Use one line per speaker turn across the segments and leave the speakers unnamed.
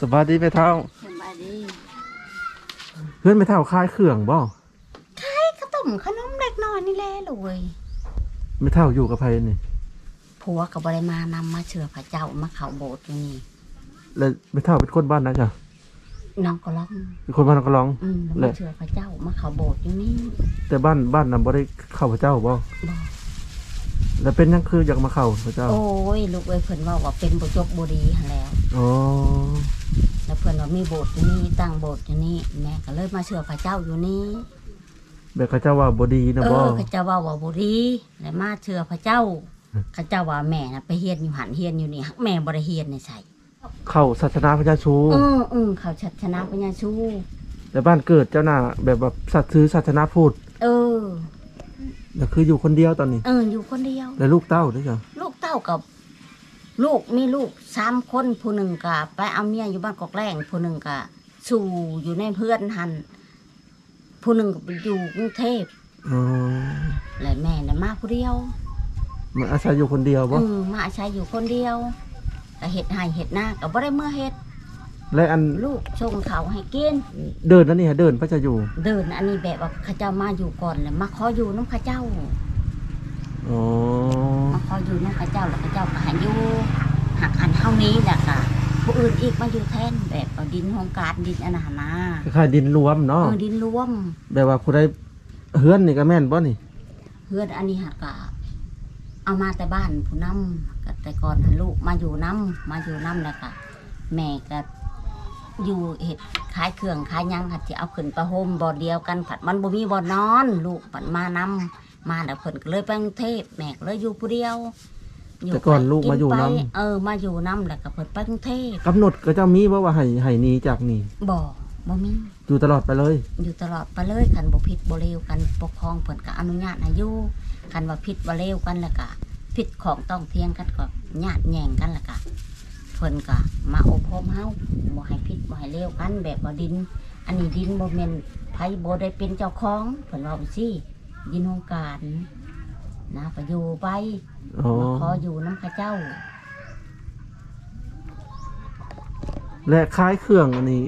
สบายดีไปเท่า
สบายดี
เพื่อนไปเท่าคายเครื่องบ่
ไอ้ข้าวต้มขนมเล็กน้อยนี่แหละเลย
ไม่เท่าอยู่กับไผนี่
ผัวกับบริมานำมาเชื่อพระเจ้ามาเขาโบสถ์อยู่นี่
แล้วไม่เท่าเป็นคนบ้านนะจ้ะ
น้องก็ร้อง
เป็นคนบ้านนกร้อง
อืมแล้ว
แห
มา
ละ
เชื่อพระเจ้ามาเขาโบสถ์อยู่นี่
แต่บ้านบ้านนั้นบ่ได้เข้าพระเจ้าบ่
บอก
แล้วเป็นหยังคืออยากมาเข้าพระเจ้า
โอ้ยลูกเอ้ยเพิ่นว่าว่าเป็นบุจบบุรีหันแหล้ว
อ๋อ
แล้วเพิ่นว่า มีโบสถ์อยู่นี่ตั้งโบสถ์อยู่นี่แม่ก็เลยมาเชื่อพระเจ้าอยู่นี่
แบบเขาเจ้าว่าบ่ดีนะ
เอ
บ่
อเขาเจ้าว่าว่าบุรีแล้วมาเชื่อพระเจ้าเขาเจ้าว่าแม่น่ะไปเฮียนอยู่หันเฮียนอยู่นี่แม่บ่ได้เฮียนในใส่
เข้าศาสนาพระเจ้าชู
อืออือเขาชัดชนะปัญญาชู
แต่บ้านเกิดเจ้าน่ะแบบแบบสัตว์ถือศาสนาพุทธ
เออ
แล้วคืออยู่คนเดียวตอนนี้
เอออยู่คนเดียว
แล้วลูกเต้าด้วยจ้ะ
ลูกเต้ากับ ลูกมีลูกสามคนผู้หนึ่งกับไปเอาเมียอยู่บ้านกอกแรงผู้หนึ่งกับสู่อยู่ในเพื่อนหันผู้หนึ่งก็ไปอยู่กรุงเทพ
อ๋อ
และแม่น่ะมาผู้เดียว
มันอาศัยอยู่คนเดียวบ่
อืมมาอาศัยอยู่คนเดียวก็เห็ดให้เห็ดหน้าก็บ่ได้เมื่อเห็ด
และอัน
ลูกชงเขาวให้กิน
เดินนั่นนี่ฮะเดินพระเจ้าอยู่
เดินอันนี้แบบว่าเข้าเจ้ามาอยู่ก่อนแล้วมาขออยู่น้ำเข้าเจ้า
อ๋อ
มาขออยู่น้ำเข้าเจ้าแล้วเข้าเจ้าก็ให้อยู่หักอันเท่านี้แหละค่ะผู้อื่นอีกมาอยู่แทนแบบเอาดินโครงการดินอันนั้นนะ
คล้ายๆดินรวม
เอ
เนาะ
อดินรวม
แบบว่าผู้ใดเฮือนนี่ก็แม่นบ่นี่
เพื่อนอันนี้หักกะเอามาแต่บ้านผู้นำก็แต่ก่อนหั้นลูกมาอยู่น้ำมาอยู่น้ำแล้วก็แม่ก็อยู่เห็ดขายเครื่องขายหยังหัดจะเอาขึ้นไปโฮมบ่อเดียวกันผัดมันบ่มีบ่อนอน ลูกผัดมานำ มาแล้วเพิ่นก็เลยไปกรุงเทพแม่ก็เลยอยู่ผู้เดียวอยู่
แต่ก่อนลูกมาอยู่
ไป
นํ
เออมาอยู่น้ำแล้วก็เพิ่นไปกรุงเทพ
กำหนดก็เจ้ามีบ่ว่าให้ให้หนีจากนี่
บ่บ่มี
อยู่ตลอดไปเลย
อยู่ตลอดไปเลยคันบ่ผิดบ่เลวกันปกครองเพิ่นก็อนุญาตให้อยู่คันว่าผิดบ่เลวกันแล้วก็ผิดของต้องเที่ยงกันก็ญาติแย่งกันแล้วก็เพิ่นก็มาอบรมเฮาบ่ให้ผิดบ่ให้เลวกันแบบว่าดิน อันนี้ดินบ่แม่นไผบ่ได้เป็นเจ้าของเพิ่นว่าไปสิ ดินโครงการนะก็อยู่ไป
อ๋อ
มาขออยู่นำข้าเจ้า
และขายเครื่องอันนี้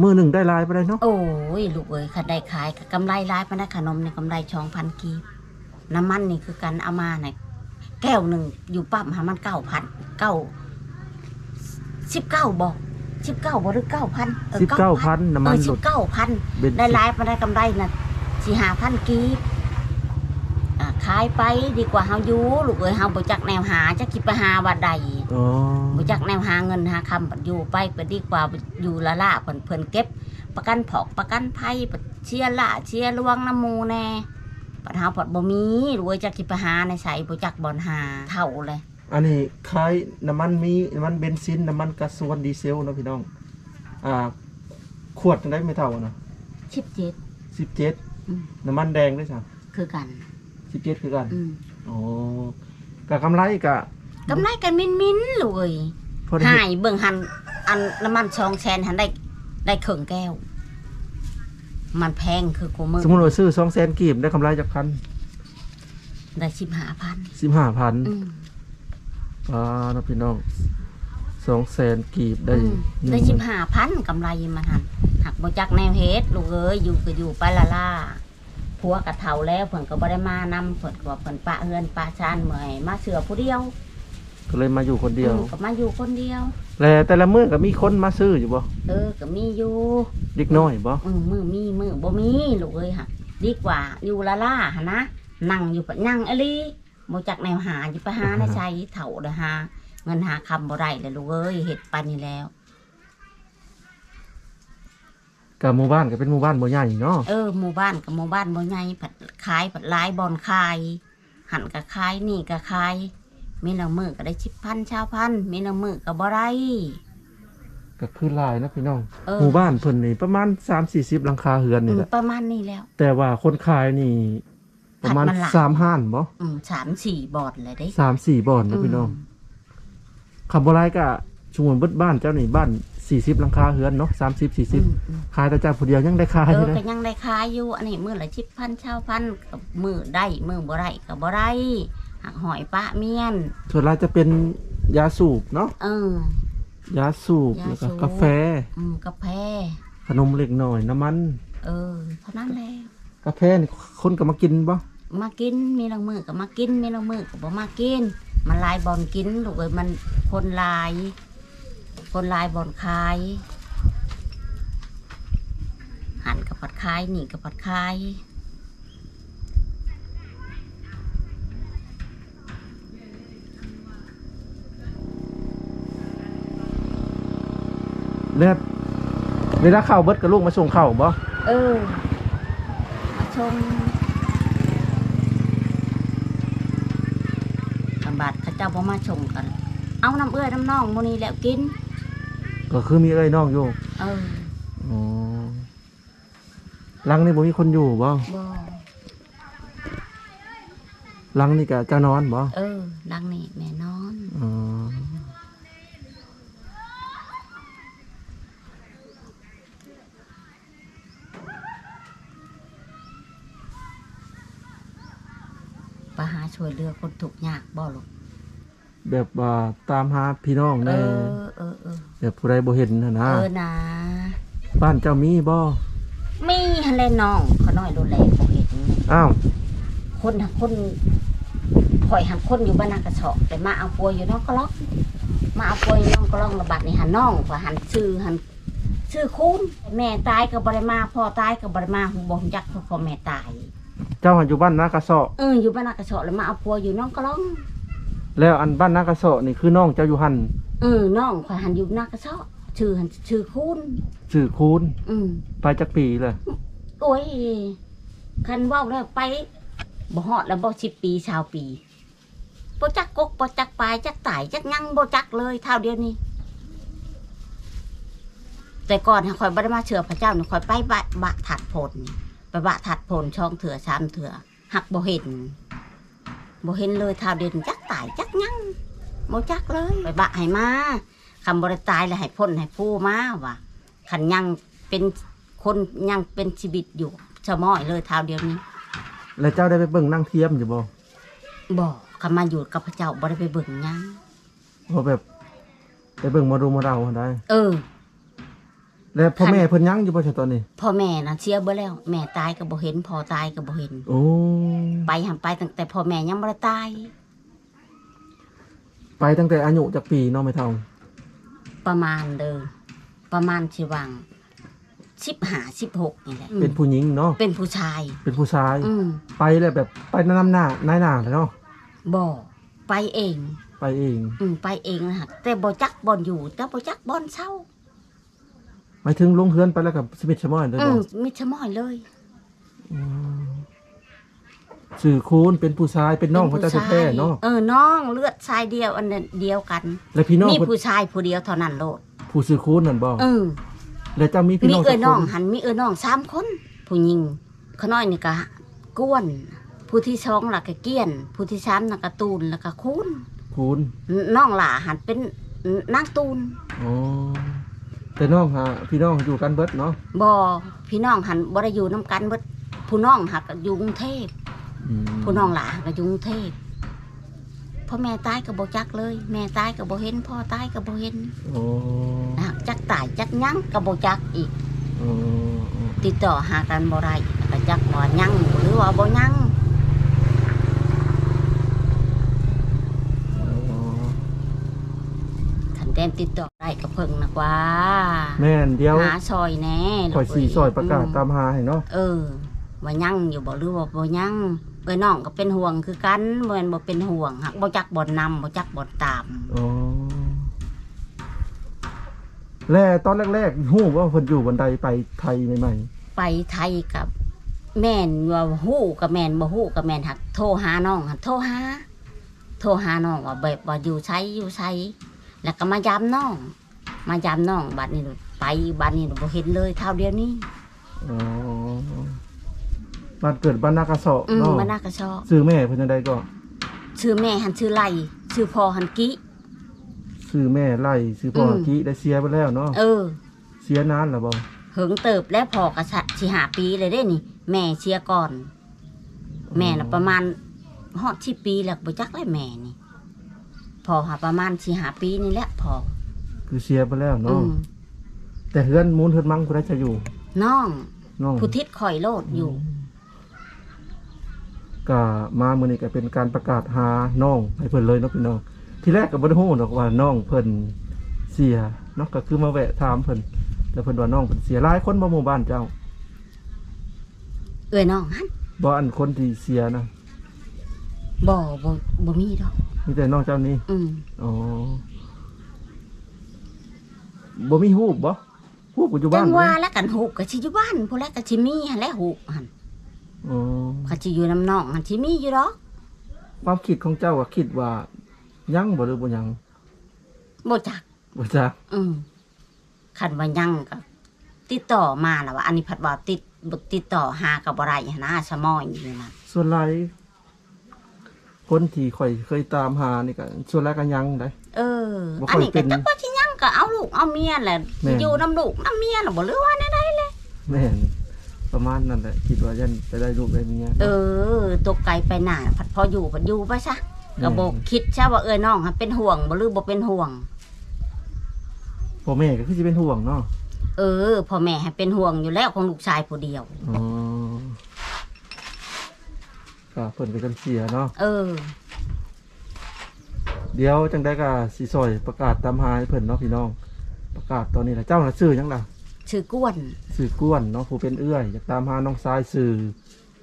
มือหนึ่งได้หลายไปได้เนาะ
โอ้ยลูกเอ้ยคันได้ขายก็กำไรหลายปานใดขนมนี่กำไร2,000กีบน้ำมันนี่คือกันเอามาน่ะแก้วหนึ่งอยู่ปั๊มหามัน9,000เก้าสิบเก้าบอกสิบเก้าบ่หรือ9,000
สิบเก้าพันน้ำมัน
เออ
ห
สิ
ล
บ
ด
เก้าพัน
เบ็ด
ได้หลายปานใดกำไรน่ะสิ5,000กีบอ่าขายไปดีกว่าเฮาอยู่ลูกเอ้ยเฮาบ่จักแนวหาจักคิดไปหาว่าใด
อ๋อ
บ่จักแนวหาเงินหาคำอยู่ไปไปดีกว่าอยู่ละล่าเพิ่นเพิ่นเก็บ ประกันผอกประกันภัยเชียร์ละเชียร์ลวงน้ำหมูแน่ปัญหาปอดบ่มีรวยจักสิไปหาในใส่บ่จักบ่อนหาเท่าเลย
อันนี้ขายน้ำมันมีน้ำมันเบนซินน้ำมันก๊าซวนดีเซลเนาะพี่น้อง อ่า ขวดจังได้ไม่เท่านะ
ชิบเจ็ด
สิบเจ็ด
อืม
น้ำมันแดงด้วยจ้ะ
คือกัน
สิบเจ็ดคือกัน
อืม
อ๋อกะกำไรกะ
กำไรกันมินมินๆเลย
พอได้
หา
เฮ็ด
ยเบิ่งหันอันน้ำมันชองแชนหันได้ได้เครื่องแก้ว มันแพงคือกูมือ
สมมติว่าซื้อสองแสนกีบได้กำไรจากพัน
ได้สิบห้าพัน
สิบห้าพัน
อืม
อ่าเนาะพี่น้องสองแสนกีบได้
อืม
หนึ่ง
ได้สิบห้าพันกำไรมันหันหักบ่จักแนวเฮ็ดลูกเอ้ยอยู่ก็อยู่ไปละล่า ผัวกะเฒ่าแล้วเพิ่นก็บ่ได้มานำเพิ่นก็ว่าเพิ่นปะเฮือนปะชานเมื่อยมาเสือผู้เดียว
ก็เลยมาอยู่คนเดียว
อืมก็มาอยู่คนเดียว
แต่แต่ละมื้อก็มีคนมาซื้ออยู่บ่
เออก็มีอยู่
เด็กน้อยบ่
อืมมือมีมือบ่มีลูกเอ้ยค่ะ ดีกว่าอยู่ละล่าหั่นนะนั่งอยู่ปะนั่งอะลีบ่จักแนวหาอยู่ไปหาในใจเฒ่าเด้อหาเงินหาคำบ่ได้เลยลูกเอ้ยเฮ็ดปานนี้แล้ว
กับหมู่บ้านก็เป็นหมู่บ้านบ่ใหญ่เนาะ
เออหมู่บ้านกับหมู่บ้านบ่ใหญ่ผัดขายผัดหลายบอนขาย หันก็ขายนี่ก็ขายมีละมือก็ได้ชิบพันชาวพันมีละมือก็บ่ได้
ก็คือหลายนะพี่น้อง
เออ
หมู่บ้านเพิ่นนี่ประมาณ 3-40หลังคาเรือน
อื
นี่
ม
แหละ
ประมาณนี้แล้ว
แต่ว่าคนขายนี่ ประมาณ
ผัดมันหลาย
สามห้านบ่
อืมสามสี่บอดเลยได้
สามสี่บ่อนนะพี่น้องคำบ่หลายก็ชุมชนเบิดบ้านเจ้านี่บ้าน 40หลังคาเรือนเนาะ30
อืม
40
อืม
ขายแต่เจ้าผู้เดียวยังได้ขาย
เอ
อยู่
อ
นะ
ก็ยังได้ขายอยู่ อันนี้มือละชิบพันชาวพันกับมือได้มือบ่ได้ก็บ่ได้หักหอยปะเมียน
ส่วนหลายจะเป็นยาสูบเนาะ
เออ
ยาสูบ
ยา
แล้วก็
สูบ
กาแฟ
อืมกาแฟ
ขนมเล็กหน่อยน้ำมัน
เออเท่านั้นแหละ
กาแฟนี่คนก็มากินบ่
มากินมีลางมือก็มากินมีลางมือก็บ่มากิน มันลายบอลกินลูกเอ้ยมันคนลาย คนลายบอลขาย หันกับผัดคายนี่กับผัดคาย
แล้วเวลาเข้าเบิดกับลูกมาส่งเข้าบ่
เออมาชมกำบัดเขาเจ้าบ่มาชมกัน เอาน้ำเอื้อยน้ำน่องโมนี้แล้วกิน
ก็คือมีเอ้ยน้องอยู่
เออ
อ๋อหลังนี่บ่มีคนอยู่บ่
บ่
หลังนี่ก็เจ้านอนบ่
เออดังนี่แม่นอน
อ๋อ
ไปหาช่วยเหลือคนถูกข์ยากบ่ลูก
แบบว่าตามหาพี่น้อง
เอ
แน่
อเออเออ
แบบผู้ใดบ่เห็นน่ะนะ
เออนะ
บ้านเจ้ามีบ่
มีฮันแลน้องเขาน้อยดูแลบ่เห็น
อ้าว
คนหักคนข่อยหักคนอยู่บ้านนากระเฉาะแต่มาเอาปัวอยู่น้องกะล็อกมาเอาปัวอยู่น้องกะล็อกระบาดนี่หันน้องว่าหันชื่อหันชื่อคุณแม่ตายกับบริมาพ่อตายกับบริมาหูบ่ฮู้จักเพราะพ่อแม่ตาย
เจ้าหันอยู่บ้านนากระเสาะ
เอออยู่บ้านนากระเฉาะแล้วมาเอาปัวอยู่น้องกะล็อก
แล้วอันบ้านนากระเสาะนี่คือน้องเจ้าอยู่หัน
เออน้องข่อยหันอยู่นากระเฉาะชื่อหันชื่อคุณ
สื่อคูณ
อืม
ไปจักปีเลย
โอ้ยคันเว่าแล้วไปบ่ฮอดแล้วบ่สิบปีชาวปีบ่จักกกบ่จักปลายจักตายจักหยังบ่จักเลยเท่าเดียวนี้ แต่ก่อนข่อยบ่ได้มาเชื่อพระเจ้านี่ข่อยไปบะบะถัดผลไปบะถัดผลช่องเถื่อสามเถื่อหักบ่เห็นบ่เห็นเลยเท่าเดียวนี้จักตายจักหยัง บ่จักเลยไปบะให้มาคำบ่ได้ตายแล้วให้พ้นให้ผู้มาว่ะคันยังเป็นคนยังเป็นชีวิตอยู่ชะม้อยเลยเท่าเดียวนี้
แล้วเจ้าได้ไปเบิ่งนั่งเทียมอยู่บ่
บอกคำมาอยู่กับพระเจ้าบ่ได้ไปเบิ่งหยัง
เพราะแบบไปเบิ่งมาดูมาเราได้
เออ
แล้วพ่อแม่เพิ่นยังอยู่บ่ใช่ตอนนี้
พ่อแม่น่ะเสียเบ่แล้ว แม่ตายก็บ่เห็นพ่อตายก็บ่เห็น
โอ้
ไปหันไปตั้งแต่พ่อแม่ยังบ่ได้ตาย
ไปตั้งแต่อายุจักปีเนาะไม่เท่า
ประมาณเด้อประมาณสิวัง15 16นี่แหละ
เป็นผู้หญิงเนาะ
เป็นผู้ชาย
เป็นผู้ชาย
อืม
ไปแล้วแบบไปนำหน้านายหน้าเลยเนาะ
บ่ไปเอง
ไปเอง
อืมไปเองนะฮะแต่บ่จักบ่อนอยู่แต่บ่จักบ่อนเช่า
หมายถึงลงเฮือนไปแล้วกับสมิธชมอยเลย
อื
บ่
มมิชะม้อยเลย
สื่อคูณเป็นผู้ชายเป็นน้องพระเจ้าแท้ๆเนาะ
เออน้องเลือดชายเดียวอันนั้นเดียวกัน
แล้วพี่น้อง
มี
เพิ่น
ผู้ชายผู้เดียวเท่านั้นโลด
ผู้สื่อคูณนั่นบ่
เออ
แล้วเจ้ามีพี่
มี
น้อง
เอ้
จั
ย
ก
น้อง
คน
หันมีเอ้ยน้องสามคน ผู้หญิงเขาน้อยนี่ก็กวน ผู้ที่สองล่ะก็เกี้ยน ผู้ที่สามน่ะก็ตูนแล้วก็คูน
คูณ
น้องหล่าหันเป็นนางตูน
อ๋อแต่น้องหาพี่น้องอยู่กันเบิดเนาะ
บ่พี่น้องหันบ่ได้อยู่นํกันเบิดผู้น้องหักอยู่กรุงเทพ
อืม
ผู้น้องหล่าก็อยู่กรุงเทพพ่อแม่ตายก็บ่จักเลย แม่ตายก็บ่เห็น พ่อตายก็บ่เห็น
โอ้
หักจักตายจักหยังก็บ่จักอีก
โอ้โอ้
ติดต่อหากันบ่ได้ก็จักว่าหยังหรือว่าบ่หยัง
โอ้
ขันแต้มติดต่อได้ก็เพิ่งนักว่า
แม่นเดียว
หาซอยแน่
คอยสีซอยประกาศ
อืม
ตามหาให้เนาะ
เออว่ายังอยู่บ่หรือว่าบ่ยัง เอ้ยน้องก็เป็นห่วงคือกันบ่แม่นบ่เป็นห่วงหักบ่จักบ่นำบ่จักบ่ตาม
อ๋อแล้วตอนแรกๆฮู้ว่าเพิ่นอยู่บันไดไปไทยใหม่
ไปไทยกับ แม่นว่าฮู้กับแม่นบ่ฮู้กับแม่นหักโทรหาน้องหักโทรหาโทรหาน้องว่าแบบว่าอยู่ไสอยู่ไสแล้วก็มายามน้อง มายามน้องบัดนี้ไปบัดนี้บ่เห็นเลยเท่าเดียวนี้
ๆอ๋อ บ้านเกิดบ้านนากระเสาะ
อืม
เนาะ
มันน่ากระชอบ
ซื้อแม่เพิ่นจังไดก็
ชื่อแม่หันชื่อไล่ชื่อพ่อหันกิ
ซื้อแม่ไล่ซื้อพ่อ
อืม
กี้ได้เสียไปแล้วเนาะ
เออ
เสียนานแล้วบ่
เหิงเติบแล้วพอกระชะสิหาปีเลยได้นี่ แม่เชียร์ก่อน แม่น่ะประมาณฮอดที่ปีแล้วบ่จักเลยแม่นี่ พอหาประมาณสิหาปีนี่แหละพอ
คือเสียไปแล้ว
อื
เนาะ
ม
แต่เฮือนมูลเฮือนมังผู้ใดจะอยู่
น้อง
น้อง
ผู้ทิศข่อยโลดอยู่
ก็มามื้อนี้ก็เป็นการประกาศหาน้องให้เพิ่นเลยเนาะพี่น้อง ทีแรกก็บ่ได้ฮู้ดอกว่าน้องเพิ่นเสียเนาะก็คือมาแวะถามเพิ่นแต่เพิ่นว่าน้องเพิ่นเสียหลายคนบ่หมู่บ้านเจ้า
เอ้ยน้องหัน
บ่อันคนที่เสียนะ
บ่บ่บ่มีดอก
มีแต่น้องเจ้านี่
อืม
อ๋อบ่มีฮูบบ่ฮูบก็อยู่
จั
บ้าน
ง
เลย
ว่าแล้วกันหูกก็สิอยู่บ้านผู้แลก็สิมีหั่นแหละหูกหั่น
อ๋อ
ก็สิอยู่น้ำน้องหั่นสิมีอยู่ดอก
ความคิดของเจ้าก็คิดว่ายังบ่หรือบ่ยัง
บ่จัก
บ่จัก
อืมคันว่ายังก็ติดต่อมาแล้วว่า อันนี้ผัดว่าติดบ่ติดต่อหากับบ่ได้หั้นนะสมอยอยู่นั่น
ส่วนหลายคนที่ข่อยเคยตามหานี่ก็ส่วนหลายก็ยังได้
เออ
บ่
อัน
ค่อย
นี้
เป็
ก็
น
จักว่าสิยังก็เอาลูกเอาเมียแหละ
แม่น
อยู่น้ำลูกน้ำเมียน่ะบ่รู้ว่าแนวใดเลย
แม่น ประมาณนั้นแหละคิดว่ายันไปได้ลูกได้เมีย
เออตกไกลไปหน้าผัดพออยู่ผัดอยู่ไปซะก็บ่คิดซะว่าเอ้ยน้องหันเป็นห่วงบ่หรือบ่เป็นห่วง
พ่อแม่ก็คือสิเป็นห่วงเนาะ
เออพ่อแม่ให้เป็นห่วงอยู่แล้วของลูกชายผู้เดียว
อ๋อก็เพิ่นก็จังเสียเนาะ
เออ
เดี๋ยวจังได้ก็สิซอยประกาศตามหาให้เพิ่นเนาะพี่น้อง ประกาศตอนนี้ล่ะเจ้าน่ะชื่อหยังล่ะ
ชื่อกวน
สื่อกวนเนาะผู้เป็นเอื้อยอยากตามหาน้องชายสื่อ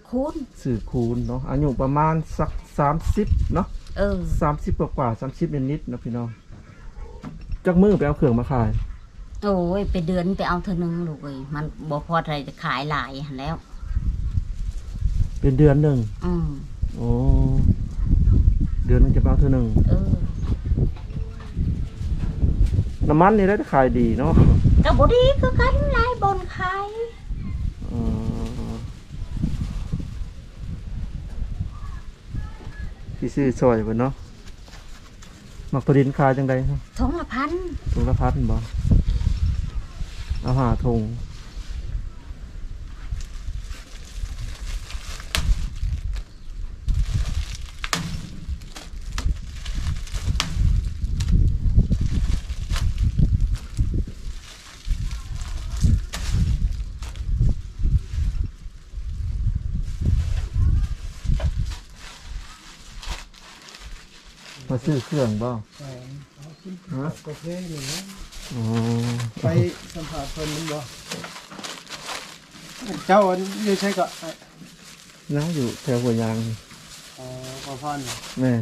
คุณ
สื่อคูณเนาะอายุประมาณสักสามสิบเนาะ
เออ
สามสิบกว่ากว่าสามสิบนิดๆเนาะพี่น้องจักมือไปเอาเครื่องมาขาย
โอ้ยไปเดือนไปเอาเธอนึงลูกเอ้ยมันบ่พอใจจะขายหลายหันแล้ว
เป็นเดือนหนึ่ง
อืม
โอ้เดือนหนึงจะไปเอาเท่าหนึ่ง
เออ
น้ำมันนี่ได้ขายดีเนาะ
ก็บ่ดีคือกันหลายบนขาย
อ๋อพี่ซื้อซอยเพิ่นเนาะมักประดินขายจังใดครับ
ทงละพัน
ถุงละพันบ่เอาหาถุง มาซื้อเครื่องบ่ฮะ
กาแฟนี่นะ
อ๋อ
ไปสัมผัสเพิ่นมันบ่เจ้าอันอยู่ใช่ก็
น้าอยู่แถวหัวยาง
อ๋อบ่พอนน่ะ
แม่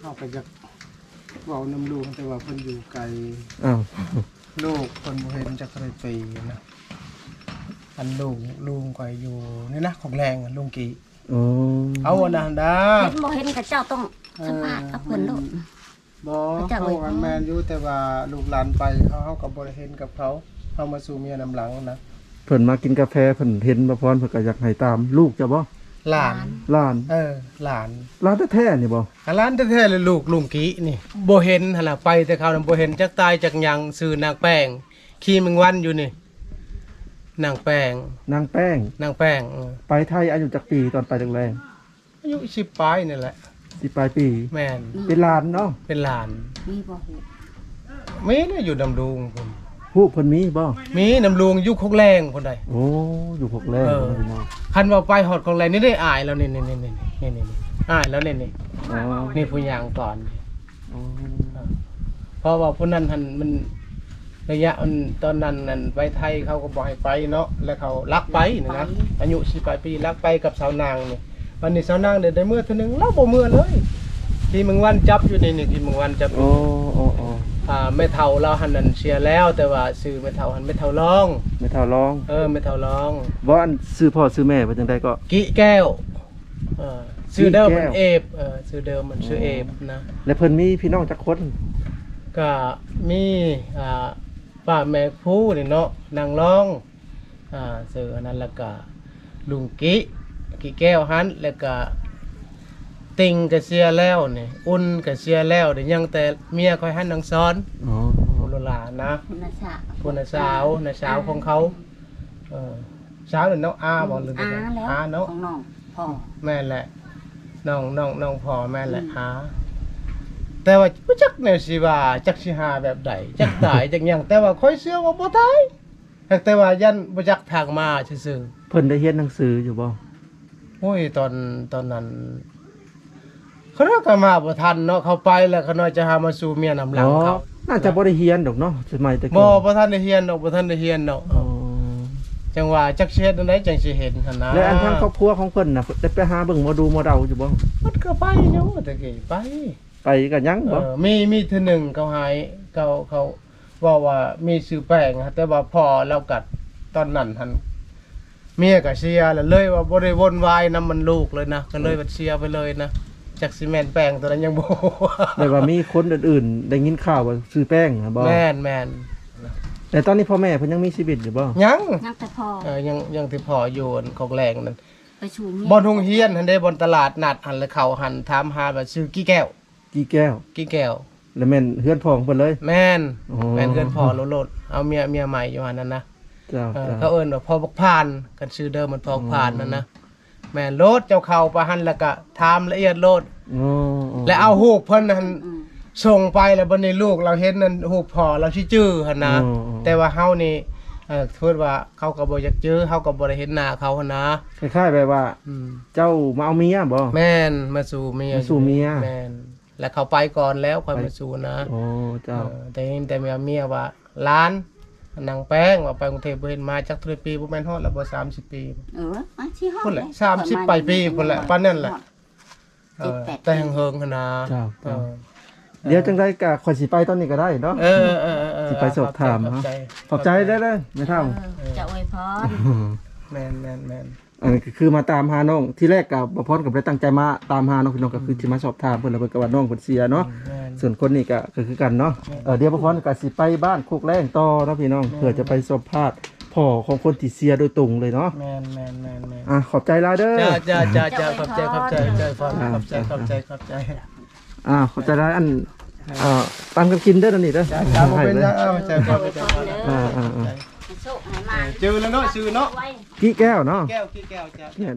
เฮาก็อยากเว้าน้ำลูกแต่ว่าเพิ่นอยู่ไกล
อ้าว
ลูกเพิ่นบ่เห็นจักได้ปีนะ อันลูกลุงก็อยู่นี่นะของแรงอะลุงกี
โอ้
เอาอันนั้นดา
เห็นบ่เห็นกับเจ้าต้องสัมภาษณ์กับเพิ่นโลด
บ่
เจ้า
เขา
เอ้ย
อันแม่นอยู่แต่ว่าลูกหลานไปเขาเฮาก็บ่ได้เห็นกับเขาเฮามาสู่เมียนำหลังนะ
เพิ่นมากินกาแฟเพิ่นเห็นมาพรเพิ่นก็อยากให้ตาม ลูกจะบ่
หลาน
หลาน
เออหลาน
หลานแท้ๆนี่บ่
อาร้านแท้ๆเลยลูกลุงกี้นี่บ่เห็นหั่นล่ะไปแต่เขาวนั้นบ่เห็นจักตายจักหยังซื้อนางแป้งขี่แมงวันอยู่นี่ นางแป้ง
นางแป้ง
นางแป้งเออ
ไปไทยอายุจักปีตอนไปแรก
อายุ10ปลายนี่แหละ
ๆสิปลายปี
แม่น
เป็นหลานเนาะ
เป็นหลาน
มีบ่ฮู้
มีนะอยู่นำลุงพุ่น
ผู้เพิ่นมีบ่
มีนำลุงอยู่คกแรงพุ่นใด
โอ้อยู่พวกแรก
เออ
พี่น้อง
คันว่าไปฮอดคกแรงนี่ได้อายแล้วนี่นี่นี่นี่นี่นี่อายแล้วนี่นี่
อ๋อ
นี่ผู้หยังก่อน
อ๋อ
เพราะว่าผู้นั้นหันมัน ระยะมันตอนนั้นนั่นไปไทยเขาก็บอกให้ไปเนาะแล้วเขาลักไปนี่นะอายุสิบปลายปีลักไปกับสาวนางนี่วันนี้สาวนางเดินได้เมื่อเท่านึงเราบ่เมื่อเลย ที่มึงวันจับอยู่นี่นี่ที่มึงวันจับ
โอ้โอ้โอ้
อ่าแม่เฒ่าเราหันนั่นเชียร์แล้ว แต่ว่าซื้อแม่เฒ่าหันแม่เฒ่าร้อง
ไม่เท่าร้อง
เออแม่เฒ่าร้อง
บ่อันซื้อพ่อซื้อแม่ไปจังไดก็
กิแก้วเออซื้อเดิม
กิแก้
มัน
ว
เอฟเออซื้อเดิมมันชื่อเอฟนะ
แล้วเพิ่นมีพี่น้องจักคน
ก็มีอ่า ป้าแม่ผู้นี่เนาะนางร้องอ่าเสืออันนั้นแล้วก็ลุงกิกิแก้วหันแล้วก็ติงก็เสียแล้วนี่อุ่นก็เสียแล้วเดี๋ยวยังแต่เมียคอยหันนางซ้อน
อ๋อ
ผู้ลหลานนะ
คุณน่ะสะ
ผู้น่ะสาวน่ะสาวของเขาเออสาวหรือน้องอาบ่หรือ
อา
ไง
แล้ว
อาเนาะ
ของน้องพ่อ
แม่นแหละน้องน้องน้องพ่อแม่นแหละอา แต่ว่าบ่จักแนวสิว่าจักสิหาแบบใดจักตายจักหยังแต่ว่าค่อยเชื่อว่าบ่ตายแต่ว่ายันบ่จักทางมาซื่อ
เพิ่นได้เรียนหนังสืออยู่บ่
ๆโอ้ยตอนตอนนั้นเขาเรียกกันมาบ่ทันเนาะเขาไปแล้วเขาน้อยจะหามาสู่เมียนำหลังเขา
อ๋อน่าจะบ่ได้เรียนดอกเนาะสมัยแต่ก่
บ่
อน
บ่ทันได้เฮียนดอกบ่ทันได้เฮียนดอก
อ๋อ
จังว่าจักสิเฮ็ดจังไดจังสิเห็นหั่นนะ
แล้วอันทางครอบครัวของเพิ่นน่ะได้ไปหาเบิ่งหมอดูหมอเดาอยู่บ่
มันก็ไปอยู่ตะกี้ไป
ไปกันยัง
เอ
บ่
อมีมีเทื่อหนึงเขาหายเขาเขาว่าว่ามีซื้อแป้งฮะแต่ว่าพอเรากัดตอนนั้นหั่นเมียก็เสียแล้วเลยว่าบ่ได้วนวายนํมันลูกเลยนะก็เลยว่าเสียไปเลยนะจักสิแม่นแป้งตัวนั้นยังบ่
แต่ว่ามีคนอื่นๆ ได้ยินข่าวว่าซื้อแป้งนะบ่
แม่นแม่น
แต่ตอนนี้พ่อแม่เพิ่นยังมีชีวิตอยู่บ่
ยัง
ยังแต่พอ
เออยังยังที่พออยู่อันของแรงนั่น
ไปชูเมีย
บอนทงเฮียนหันได้บนตลาดนัดหันแล้วเขาหันถามหาว่าซื้อกี่แก้ว
กี่แก้ว
กี่แก้ว
แล้วแม่นเฮือนพ่อของเพิ่นเลย
แม่น
อ๋อ
แม่นเกินพอโลดๆเอาเมียเมียใหม่อยู่หันนั่นนะ
เจ้า
เออ
เจ้า
เขาเอิ้นว่าพ่อบักพานกันชื่อเดิมมันพ่อบักพานนั่นนะแม่นโลดเจ้าเข้าไปหันแล้วก็ถามละเอียดโลด
อ๋อ
แล้วเอาฮูกเพิ่นหัน
อืม
ส่งไปแล้วบัดนี้ลูกเราเห็นนั่นฮูกพ่อเราสิจื้อหันนะ
อ๋อ
แต่ว่าเฮานี่เออพูดว่าเขาก็บ่อยากจื้อเฮาก็บ่ได้เห็นหน้าเขาหันนะ
คล้ายๆแบบว่า
อืม
เจ้ามาเอาเมียบ่
แม่นมาสู่เมีย
มาสู่เมีย
แม่น แล้วเขาไปก่อนแล้วค่อยมาสู่นะ
อ๋อเจ้า
เออแต่เห็นแต่เมียเมียว่าล้านนางแป้งว่าไปกรุงเทพบ่เห็นมาจักเท่าไหร่ปีบ่แม่นฮอดแล้วบ่30ปี
เออมาที่ห้อง
พุ่นแหละ
เย
สามสิบปลายปีพุ่นแหละปานนั้นแหละเอ
เจ็ด
อ
แปด
แต่เฮิงๆหั่นนะ
เจ้า
เอ
เจ้า
อ
เดี๋ยวจังได๋ก็ข่อยสิไปตอนนี้ก็ได้เนาะ
เออเออเออเออ
สิไปสอบถาม
ขอบ
ฮะ
ใจ
ขอบใจได้เลยไม่เท่า
เออจะอวยพร
แม่นแม่นแม่น
อันนี้ก็คือมาตามหาน้องที่แรกกับบ่พรกับได้ตั้งใจมาตามหาน้องพี่น้องก็คือสิมาสอบถามเพิ่นแล้วเพิ่นก็ว่าน้องเพิ่นเสียเนาะ
แม่น
ส่วนคนนี้ก็ก็คือกันเนาะเออเดี๋ยวบ่พรก็สิไปบ้านโคกแรงต่อเนาะพี่น้องเพื่อจะไปสัมภาษณ์พ่อของคนที่เสียโดยตรงเลยเนาะ
แม่นแม่นแม่นแม่น
อะขอบใจหลายเด้อ
จ้าจ้าจ้าจ้าขอบใจขอบใจขอบใจขอบใจขอบใจขอบใจ
อ่าขอบใจหลายอันอ่าตามกันกินเด้อนั่นนี่เด้อ
จ้าจ้าบ่เป็น
ให้
จ้า
เลย
เอาใจขอบใจขอบใจ
อ่าอ่าอ่า
ให้ โชคให้มา
เจอแล้วเนาะชื่อเนาะ
ไว้
กี่แก้วเนาะ
แก้วกี่แก้วจ้า
เนี่ย